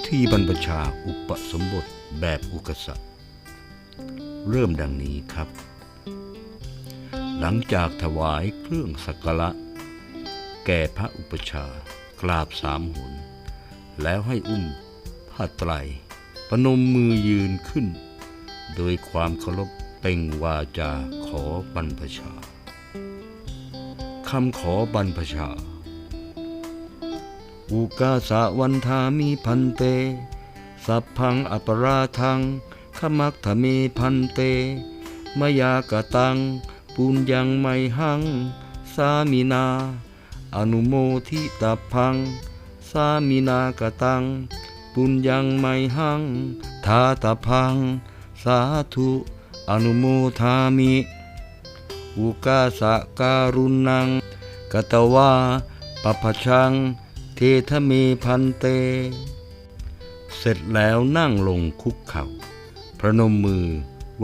พิธีบรรพชาอุปสมบทแบบอุกษัตริย์เริ่มดังนี้ครับ หลังจากถวายเครื่องสักการะแก่พระอุปชากราบสามหน แล้วให้อุ้มผ้าไตรปนมมือยืนขึ้น โดยความเคารพเป่งวาจาขอบรรพชาคำขอบรรพชา อุกาสะวันทามิพันเต สัพพังอปราทังขมักทะเมพันเต มยากตัง ปุญญังไมหัง สามินา อนุโมทิตาพัง สามินากตัง ปุญญังไมหัง ทาตาพัง สาธุอนุโมทามิอุกาสะการุณังกตวาปปพชัง เททเมพันเต เสร็จแล้วนั่งลงคุกเข่า พระนมมือ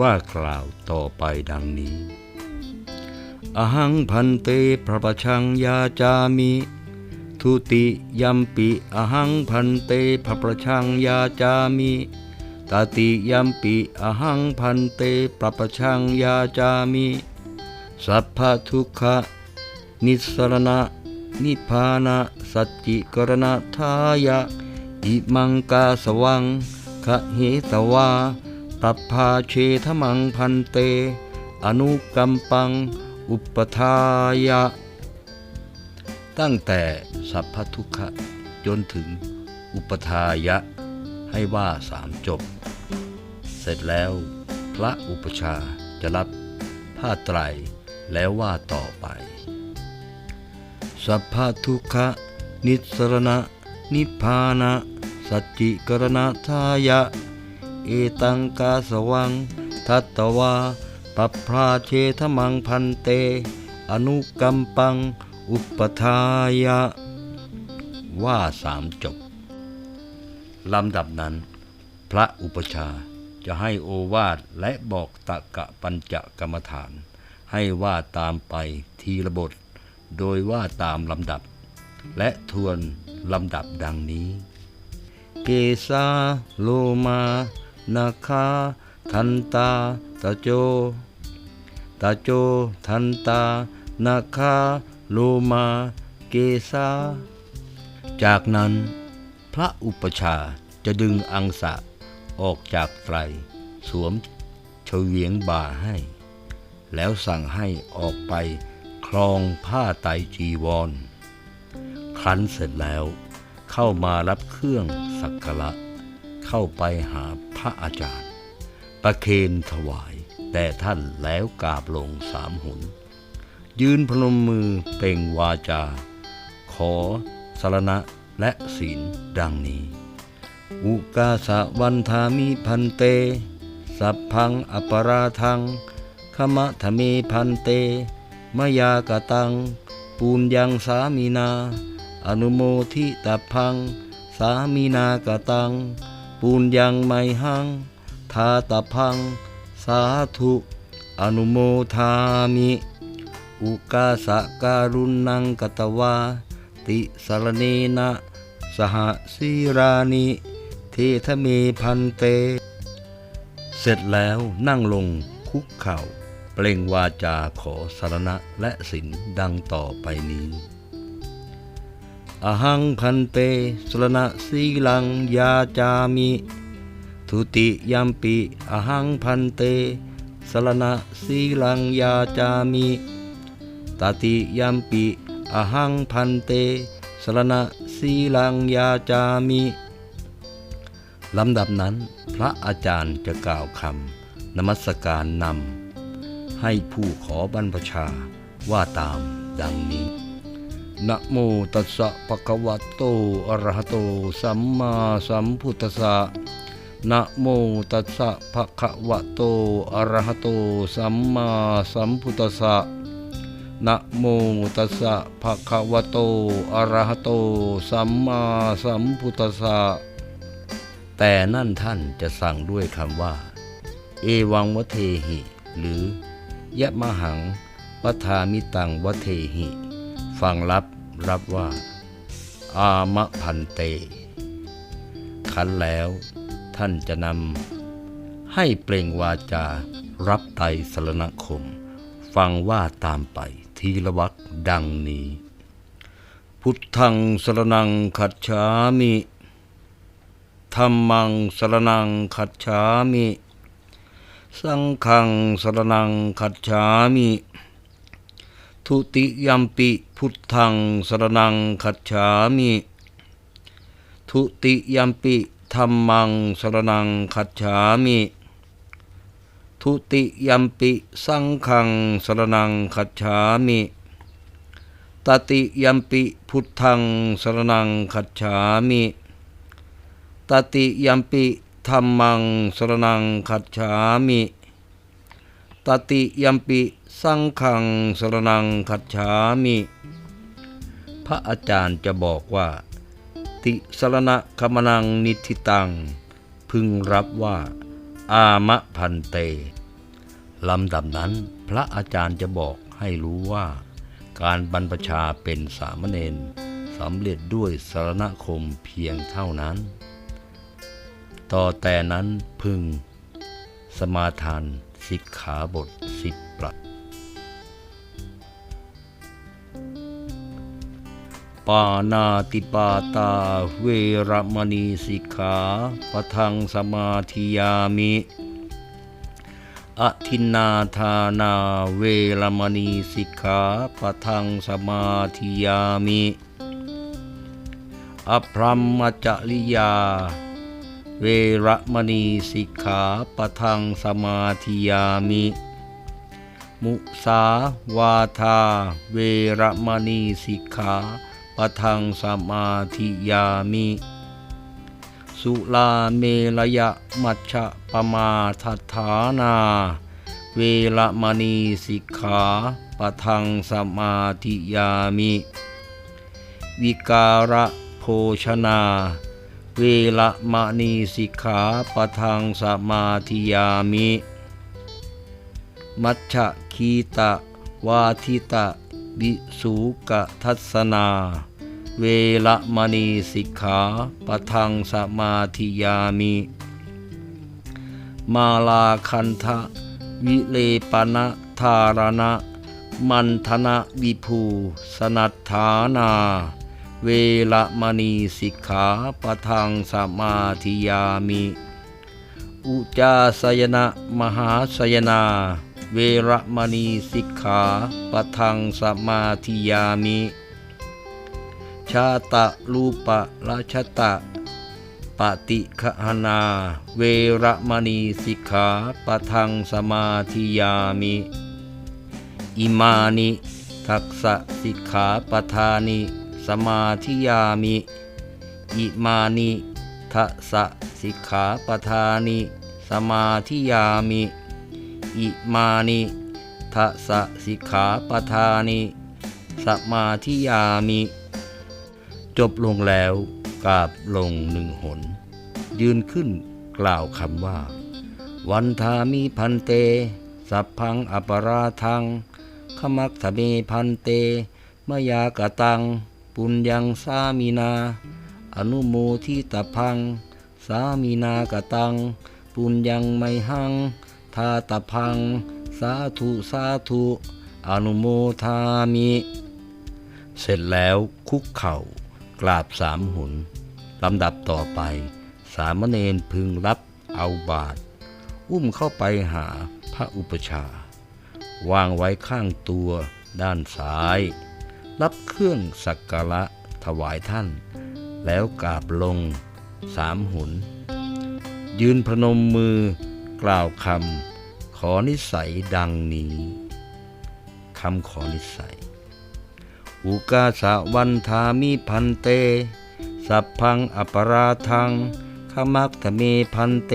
ว่ากล่าวต่อไปดังนี้ อหังพันเตพระประชังยาจามิ ทุติยัมปิอหังพันเตพระประชังยาจามิตาติยัมปิอหังพันเตพระประชังยาจามิ สัพพทุกขะนิสรณะ นิพพานะสัจจิกรณทายะ อิมังกาสวังคะเหตวา ตัพพาเชทมังพันเต อนุกัมปัง อุปทายะ ตั้งแต่สัพพทุกขะจนถึงอุปทายะ ให้ว่าสามจบ เสร็จแล้ว พระอุปชาจะรับผ้าไตรแล้วว่าต่อไป สัพพทุกขะนิสรณะ นิพพานะสัจจิกรณทายะ เอตังกาสวัง ทัตตวาปัพพราเชทมังพันเต อนุกัมปัง อุปทายะ ว่าสามจบ ลำดับนั้น พระอุปชาจะให้โอวาทและบอกตะกะปัญจกรรมฐาน ให้ว่าตามไปทีละบท โดยว่าตามลำดับ และทวนลำดับดังนี้ เกสาโลมานาคา ทันตาตะโจตะโจ ทันตานาคาโลมาเกสาจากนั้น พระอุปชาจะดึงอังสะออกจากไตร สวมเฉวียงบ่าให้ แล้วสั่งให้ออกไป ลองผ้าไตจีวร ครั้นเสร็จแล้วเข้ามารับเครื่องสักการะเข้าไปหาพระอาจารย์ ประเคนถวายแต่ท่านแล้วกราบลงสามหุนยืนพนมมือเป่งวาจา ขอสารณะและศีลดังนี้ อุกาสะวันทามิพันเต สัพพังอปราทังขมะทะเมพันเต มยากตัง ปูญยังสามีนา อนุโมทิตาพัง สามีนากตัง ปูญยังไมหัง ทาตาพัง สาธุ อนุโมทามิ อุกาสะการุณังกตวา ติสรเนนะสหสีรานิเททเมพันเต เสร็จแล้วนั่งลงคุกเข่า เปล่งวาจาขอสารณะและสินดังต่อไปนี้ อหังพันเตสรณะสีลังยาจามิทุติยัมปิ อหังพันเตสรณะสีลังยาจามิตติยัมปิอหังพันเตสรณะสีลังยาจามิลำดับนั้นพระอาจารย์จะกล่าวคำนมัสการนำ ให้ผู้ขอบรรพชาว่าตามดังนี้ นะโมตัสสะภะคะวะโต อะระหะโต สัมมาสัมพุทธัสสะ นะโมตัสสะภะคะวะโต อะระหะโต สัมมาสัมพุทธัสสะ นะโมตัสสะภะคะวะโต อะระหะโต สัมมาสัมพุทธัสสะ แต่นั่นท่านจะสั่งด้วยคำว่า เอวังวะเทหิ หรือ ยะมหังวัฏามิตังวเทหิ ฟังรับรับว่า อามะพันเตคันแล้วท่านจะนำให้เปล่งวาจา รับไตสรณคม ฟังว่าตามไปทีละวักดังนี้ พุทธังสรนังคัจฉามิธรรมังสรนังคัจฉามิ สังฆังสรนังคัจฉามิทุติยัมปิพุทธังสรนังคัจฉามิทุติยัมปิธรรมังสรนังคัจฉามิทุติยัมปิสังฆังสรนังคัจฉามิตติยัมปิพุทธังสรนังคัจฉามิตติยัมปิ ธรรมังสรนังคัจฉามิ ตติยัมปิสังฆังสรนังคัจฉามิ พระอาจารย์จะบอกว่า ติสรณะคมนังนิธิตัง พึงรับว่า อามะพันเตลำดับนั้นพระอาจารย์จะบอกให้รู้ว่า การบรรพชาเป็นสามเณรสำเร็จด้วยสรณคมเพียงเท่านั้น ต่อแต่นั้นพึง สมาทานสิกขาบทสิบประปานาติปาตาเวรมณีสิกขาปะทังสมาธิยามิอทินนาทานาเวรมณีสิกขาปะทังสมาธิยามิ อพรหมจริยา เวรมณีสิกขาปทังสมาธิยามิ มุสาวาทา เวรมณีสิกขาปทังสมาธิยามิ สุลาเมรยะมัชฌะปมาทัฏฐานา เวรมณีสิกขาปทังสมาธิยามิ วิการะโภชนา เวรมณีสิกขาปะทังสมาธิยามิ มัชฌะคีตะ วาทิตะวิสุกะทัศนา เวรมณีสิกขาปะทังสมาธิยามิ มาลาคันทะ วิเลปนะธารณะ มันธนะวิภู สนัทฐานา เวรมณีสิกขาปะทังสมาธิยามิ อุจาสยนะ มหาสยนา เวรมณีสิกขาปะทังสมาธิยามิ ชาตะรูปะราชตะปฏิคหนา เวรมณีสิกขาปะทังสมาธิยามิ อิมานิ ทักษะสิกขาปทานิ สมาธิยามิ อิมานิทัสสะสิกขาปทานิสมาธิยามิ อิมานิทัสสะสิกขาปทานิสมาธิยามิ จบลงแล้วกราบลงหนึ่งหน ยืนขึ้นกล่าวคำว่า วันทามิพันเต สัพพังอปราทังขมักทะเมพันเต มยากะตัง ปุญญังสามีนา อนุโมทิตพัง สามีนากตัง ปุญญังไมหัง ทาตพัง สาธุสาธุ อนุโมทามิ เสร็จแล้วคุกเข่ากราบสามหุนลำดับต่อไป สามเณรพึงรับเอาบาท อุ้มเข้าไปหาพระอุปชาวางไว้ข้างตัวด้านซ้าย รับเครื่องสักการะถวายท่าน แล้วกราบลงสามหุน ยืนพนมมือกล่าวคำขอนิสัยดังนี้คำขอนิสัย อุกาสะวันทามิพันเต สัพพังอปราทังขมักทะเมพันเต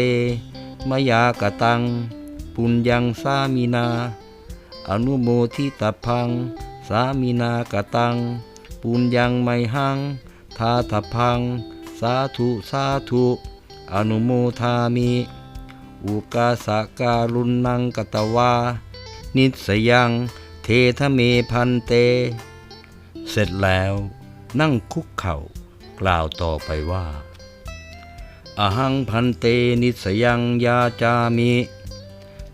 มยากตัง ปุญญังสามีนา อนุโมทิตพัง สามีนากะตังปุญญังไมหัง ทาทพัง สาธุสาธุ อนุโมทามิ อุกาสการุณนังกตวา นิสยัง เททะเมพันเต เสร็จแล้วนั่งคุกเข่ากล่าวต่อไปว่าออหังพันเตนิสยังยาจามิ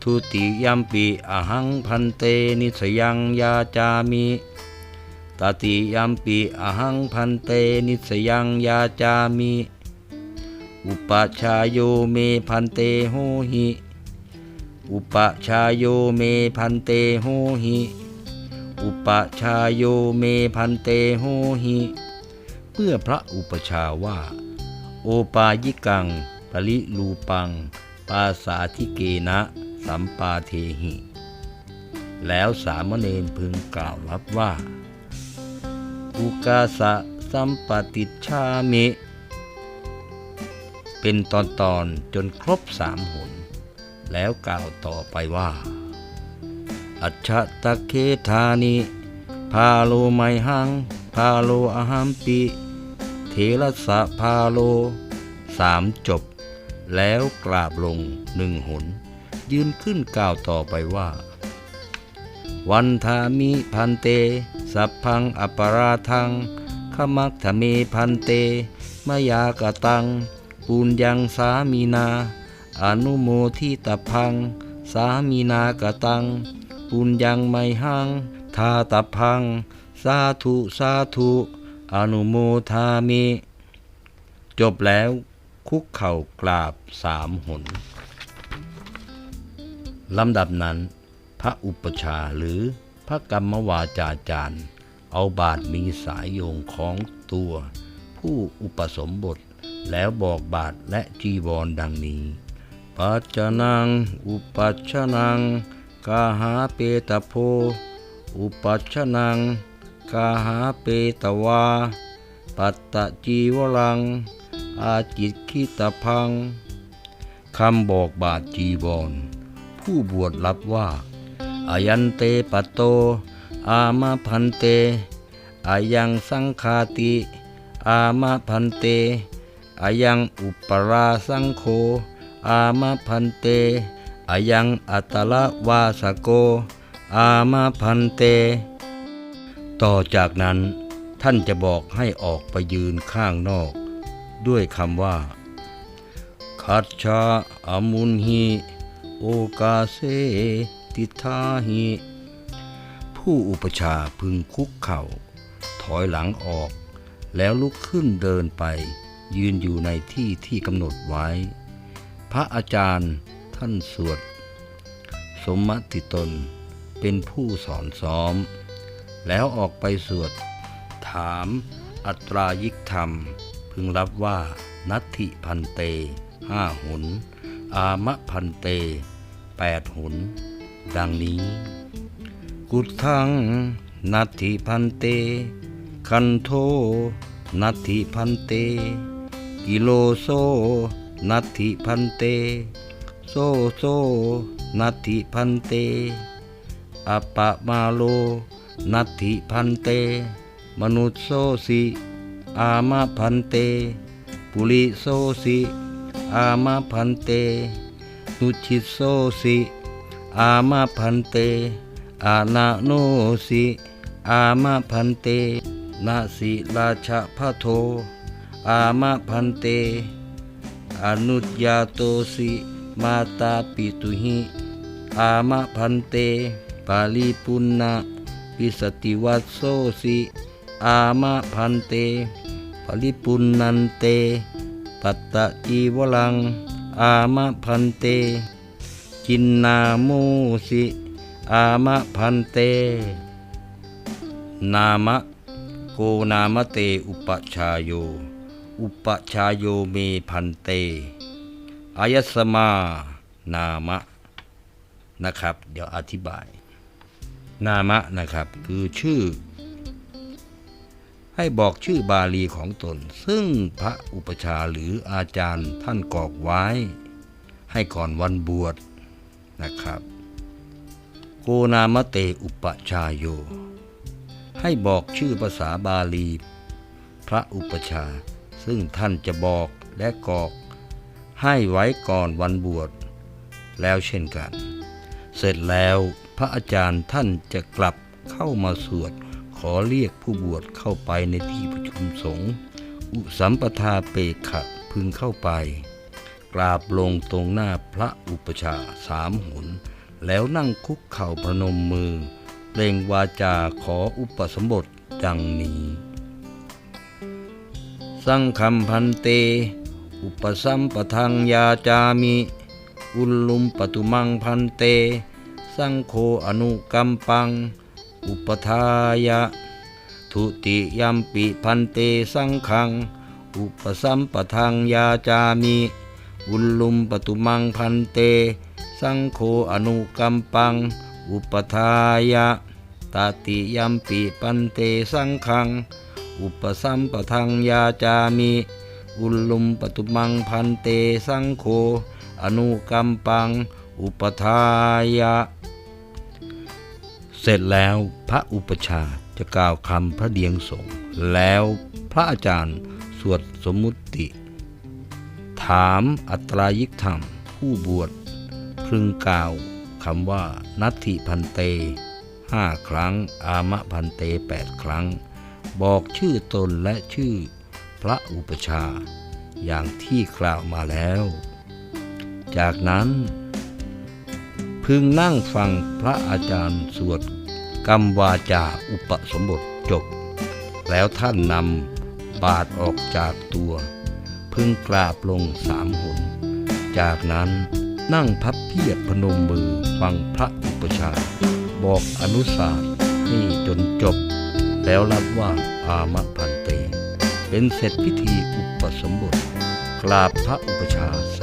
ทุติยัมปิอหังพันเตนิสยังยาจามิตติยัมปิอหังพันเตนิสยังยาจามิอุปชาโยเมพันเตโหหิอุปชาโยเมพันเตโหหิอุปชาโยเมพันเตโหหิเพื่อพระอุปชาว่า โอปายิกังปริลูปัง ปาสาธิเกนะ สัมปาเทหิ แล้วสามเณรพึงกล่าวรับว่าอุกาสะสัมปติชามิ เป็นตอนตอนๆจนครบสามหน แล้วกล่าวต่อไปว่า อัจฉตะเคธานิพาโลไมหัง พาโลอหัมปิ เทระสะพาโลสามจบ แล้วกราบลงหนึ่งหน ยืนขึ้นกล่าวต่อไปว่า วันทามิพันเต สัพพังอปราทังขมักทะเมพันเต มยากตังปุญญังสามีนา อนุโมทิตพัง สามีนากตังปุญญังไมหัง ทาตพัง สาธุสาธุอนุโมทามิ จบแล้วคุกเข่ากราบสามหน ลำดับนั้น พระอุปชาหรือพระกรรมวาจาจารย์ เอาบาทมีสายโยงของตัว ผู้อุปสมบทแล้วบอกบาทและจีวรดังนี้ ปัจจนัง อุปัชนัง กาหาเปตโพ อุปัชนัง กาหาเปตวา ปัตตจีวรัง อาจิตคิตพัง คำบอกบาทจีวร ผู้บวชรับว่าอายันเตปะโต อามาพันเตอายังสังคาติ อามาพันเตอายังอุปราสังโฆอามาพันเตอายังอัตละวาสโก อามาพันเต ต่อจากนั้นท่านจะบอกให้ออกไปยืนข้างนอก ด้วยคำว่า คัจฉาอมุนหิ โอกาเสติทาหิผู้อุปชาพึงคุกเข่า ถอยหลังออก แล้วลุกขึ้นเดินไป ยืนอยู่ในที่ที่กำหนดไว้ พระอาจารย์ท่านสวด สมมติตนเป็นผู้สอนซ้อม แล้วออกไปสวด ถามอัตรายิกธรรม พึงรับว่านัตถิพันเตห้าหน อามะพันเตแปดหน ดังนี้ กุทังนัตถิพันเต คันโทนัตถิพันเต กิโลโซนัตถิพันเต โซโซนัตถิพันเตอปะมาโลนัตถิพันเต มนุษโสสิอามะพันเต ปุริโสสิ อามะพันเตนุชิโสสิอามะพันเตอานาโนสิอามะพันเตนาสิราชาพะโท อามะพันเต อนุญาโตสิมาตาปิตุหิอามะพันเต ปาลีปุณนะปิสติวัสโสสิอามะพันเตปริปุณนันเต ปัตตะจีวลัง อามะพันเตจินนาโมสิ อามะพันเต นามะโกนามเตอุปชายโย อุปชายโยเมพันเตอายสมานามะนะครับ เดี๋ยวอธิบาย นามะนะครับ คือชื่อ ให้บอกชื่อบาลีของตน ซึ่งพระอุปชาหรืออาจารย์ท่านกรอกไว้ ให้ก่อนวันบวชนะครับ โกนามเตอุปชาโย ให้บอกชื่อภาษาบาลี พระอุปชา ซึ่งท่านจะบอกและกรอก ให้ไว้ก่อนวันบวช แล้วเช่นกัน เสร็จแล้วพระอาจารย์ท่านจะกลับเข้ามาสวด อเรียกผู้บวชเข้าไปในที่ประชุมสงฆ์อุสัมปทาเปกขะพึงเข้าไป กราบลงตรงหน้าพระอุปชาสามหุน แล้วนั่งคุกเข่าพนมมือเปล่งวาจาขออุปสมบทดังนี้ สังคัมพันเต อุปสัมปทังยาจามิ อุลลุมปตุมังพันเต สังโฆอนุกัมปัง อุปทายะ ทุติยัมปิพันเตสังขัง อุปสัมปทังยาจามิอุลลุมปตุมังพันเต สังโฆอนุกัมปัง อุปทายะตติยัมปิปันเตสังขัง อุปสัมปทังยาจามิ อุลลุมปตุมังพันเตสังโฆอนุกัมปัง อุปทายะ เสร็จแล้วพระอุปชาจะกล่าวคำพระเดียงสงฆ์แล้วพระอาจารย์สวดสมุติ ถามอัตรายิกธรรม ผู้บวชพึงกล่าวคำว่า นัตถิพันเตห้าครั้ง อามะพันเตแปดครั้ง บอกชื่อตนและชื่อพระอุปชา อย่างที่กล่าวมาแล้ว จากนั้น พึงนั่งฟังพระอาจารย์สวด กรรมวาจาอุปสมบทจบ แล้วท่านนำบาทออกจากตัว พึงกราบลงสามหน จากนั้นนั่งพับเพียบพนมมือฟังพระอุปชาย์บอกอนุสาสน์ให้จนจบ แล้วรับว่าอามะพันเต เป็นเสร็จพิธีอุปสมบทกราบพระอุปชาย์ส